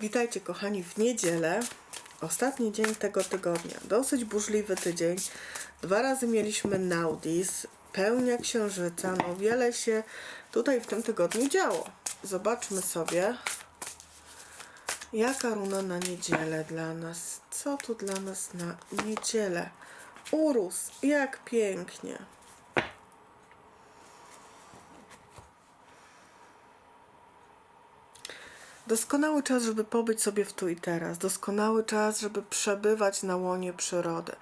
Witajcie kochani w niedzielę, ostatni dzień tego tygodnia. Dosyć burzliwy tydzień. Dwa razy mieliśmy Naudis, pełnia księżyca. No wiele się tutaj w tym tygodniu działo. Zobaczmy sobie, jaka runa na niedzielę dla nas. Co tu dla nas na niedzielę? Urus, jak pięknie. Doskonały czas, żeby pobyć sobie w tu i teraz. Doskonały czas, żeby przebywać na łonie przyrody.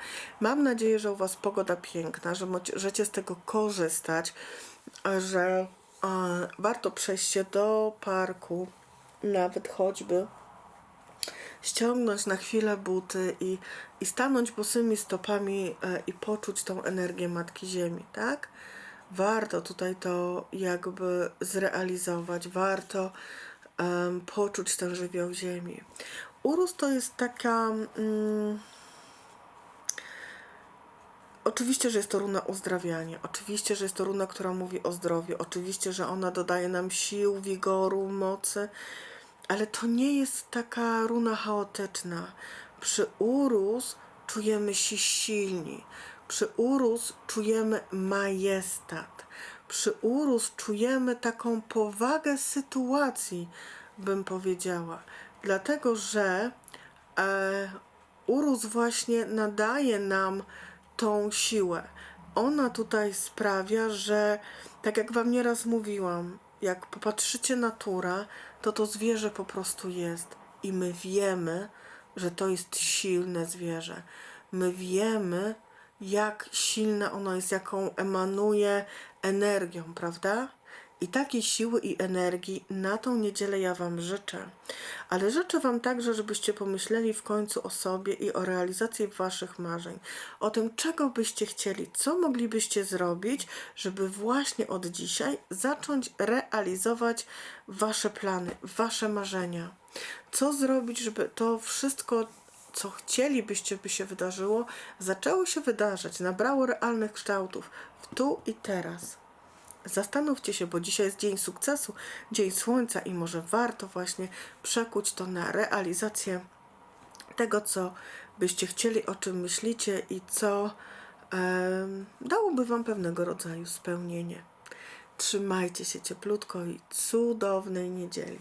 Mam nadzieję, że u Was pogoda piękna, że możecie z tego korzystać, że e, warto przejść się do parku, nawet choćby ściągnąć na chwilę buty i, i stanąć bosymi stopami e, i poczuć tą energię Matki Ziemi, tak? Warto tutaj to jakby zrealizować, warto em, poczuć ten żywioł ziemi. Urus to jest taka. Mm, Oczywiście, że jest to runa uzdrawiania. Oczywiście, że jest to runa, która mówi o zdrowiu. Oczywiście, że ona dodaje nam sił, wigoru, mocy. Ale to nie jest taka runa chaotyczna. Przy Urus czujemy się silni. Przy Urus czujemy majestat. Przy Urus czujemy taką powagę sytuacji, bym powiedziała. Dlatego, że e, właśnie nadaje nam tą siłę. Ona tutaj sprawia, że tak jak Wam nieraz mówiłam, jak popatrzycie natura, to to zwierzę po prostu jest. I my wiemy, że to jest silne zwierzę. My wiemy, jak silne ono jest, jaką emanuje energią, prawda? I takiej siły i energii na tą niedzielę ja Wam życzę. Ale życzę Wam także, żebyście pomyśleli w końcu o sobie i o realizacji Waszych marzeń. O tym, czego byście chcieli, co moglibyście zrobić, żeby właśnie od dzisiaj zacząć realizować Wasze plany, Wasze marzenia. Co zrobić, żeby to wszystko, co chcielibyście, by się wydarzyło, zaczęło się wydarzać, nabrało realnych kształtów w tu i teraz. Zastanówcie się, bo dzisiaj jest dzień sukcesu, dzień słońca i może warto właśnie przekuć to na realizację tego, co byście chcieli, o czym myślicie i co em, dałoby Wam pewnego rodzaju spełnienie. Trzymajcie się cieplutko i cudownej niedzieli.